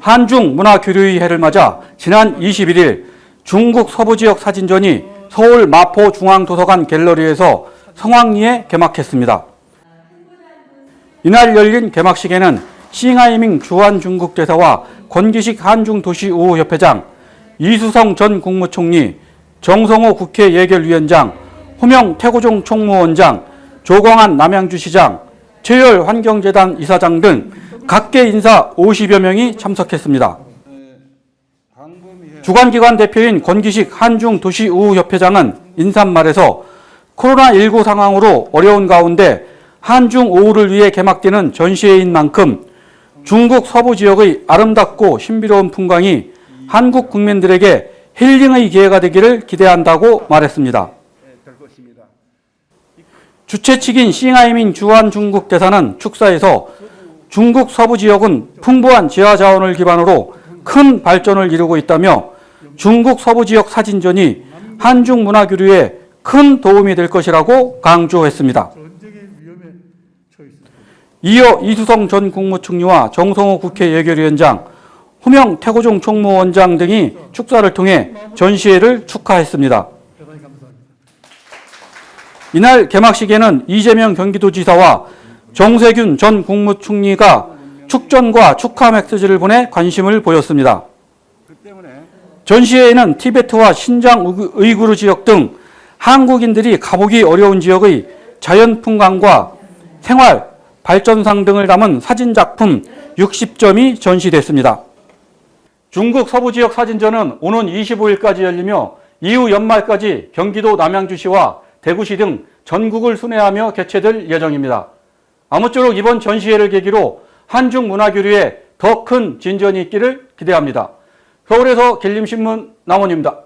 한중 문화교류의회를 맞아 지난 21일 중국 서부 지역 사진전이 서울 마포 중앙도서관 갤러리에서 성황리에 개막했습니다. 이날 열린 개막식에는 싱하이밍 주한 중국 대사와 권기식 한중 도시 우호 협회장, 이수성 전 국무총리, 정성호 국회 예결위원장, 호명 태고종 총무원장, 조광한 남양주시장, 최열 환경재단 이사장 등 각계 인사 50여 명이 참석했습니다. 주관기관 대표인 권기식 한중도시우협회장은 인사말에서 코로나19 상황으로 어려운 가운데 한중 오후를 위해 개막되는 전시회인 만큼 중국 서부 지역의 아름답고 신비로운 풍광이 한국 국민들에게 힐링의 기회가 되기를 기대한다고 말했습니다. 주최 측인 싱하이밍 주한 중국 대사는 축사에서 중국 서부 지역은 풍부한 지하 자원을 기반으로 큰 발전을 이루고 있다며 중국 서부 지역 사진전이 한중 문화 교류에 큰 도움이 될 것이라고 강조했습니다. 이어 이수성 전 국무총리와 정성호 국회 예결위원장, 호명 태고종 총무원장 등이 축사를 통해 전시회를 축하했습니다. 이날 개막식에는 이재명 경기도지사와 정세균 전 국무총리가 축전과 축하 메시지를 보내 관심을 보였습니다. 전시회에는 티베트와 신장 의구르 지역 등 한국인들이 가보기 어려운 지역의 자연 풍광과 생활, 발전상 등을 담은 사진 작품 60점이 전시됐습니다. 중국 서부 지역 사진전은 오는 25일까지 열리며 이후 연말까지 경기도 남양주시와 대구시 등 전국을 순회하며 개최될 예정입니다. 아무쪼록 이번 전시회를 계기로 한중 문화 교류에 더 큰 진전이 있기를 기대합니다. 서울에서 길림신문 남원입니다.